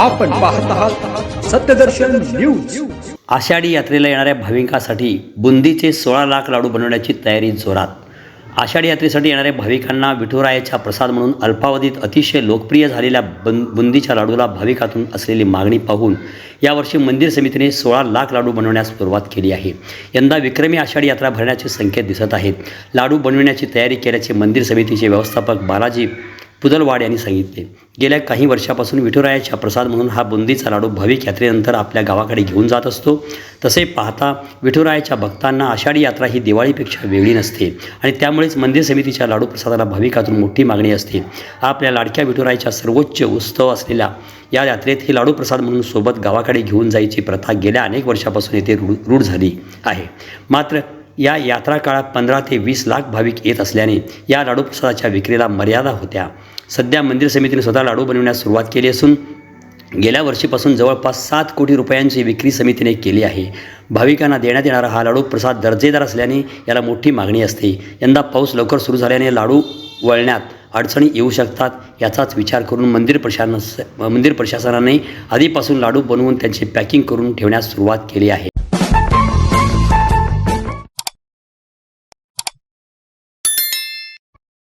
आपण पाहत आहात सत्यदर्शन न्यूज. आषाढी यात्रेला येणाऱ्या भाविकांसाठी बुंदीचे सोळा लाख लाडू बनवण्याची तयारी जोरात. आषाढी यात्रेसाठी येणाऱ्या भाविकांना विठुरायाचा प्रसाद म्हणून अल्पावधीत अतिशय लोकप्रिय झालेल्या बं बुंदीच्या लाडूला भाविकातून असलेली मागणी पाहून यावर्षी मंदिर समितीने सोळा लाख लाडू बनवण्यास सुरुवात केली आहे. यंदा विक्रमी आषाढी यात्रा भरण्याचे संकेत दिसत आहेत. लाडू बनविण्याची तयारी केल्याचे मंदिर समितीचे व्यवस्थापक बालाजी पुदलवाड यांनी सांगितले. गेल्या काही वर्षापासून विठुरायाच्या प्रसाद म्हणून हा बुंदीचा लाडू भाविक यात्रेनंतर आपल्या गावाकडे घेऊन जात असतो. तसे पाहता विठुरायाच्या भक्तांना आषाढी यात्रा ही दिवाळीपेक्षा वेगळी नसते आणि त्यामुळेच मंदिर समितीच्या लाडू प्रसादाला भाविकातून मोठी मागणी असते. आपल्या लाडक्या विठुरायाच्या सर्वोच्च उत्सव असलेल्या या यात्रेत ही लाडू प्रसाद म्हणून सोबत गावाकडे घेऊन जायची प्रथा गेल्या अनेक वर्षापासून येथे रूढ रूढ झाली आहे. मात्र या यात्रा काळात पंधरा ते वीस लाख भाविक येत असल्याने या लाडू प्रसादाच्या विक्रीला मर्यादा होत्या. सध्या मंदिर समितीने स्वतः लाडू बनवण्यास सुरुवात केली असून गेल्या वर्षीपासून जवळपास सात कोटी रुपयांची विक्री समितीने केली आहे. भाविकांना देण्यात येणारा हा लाडू प्रसाद दर्जेदार असल्याने याला मोठी मागणी असते. यंदा पाऊस लवकर सुरू झाल्याने लाडू वळण्यात अडचणी येऊ शकतात याचाच विचार करून मंदिर प्रशासन मंदिर प्रशासनाने आधीपासून लाडू बनवून त्यांची पॅकिंग करून ठेवण्यास सुरुवात केली आहे.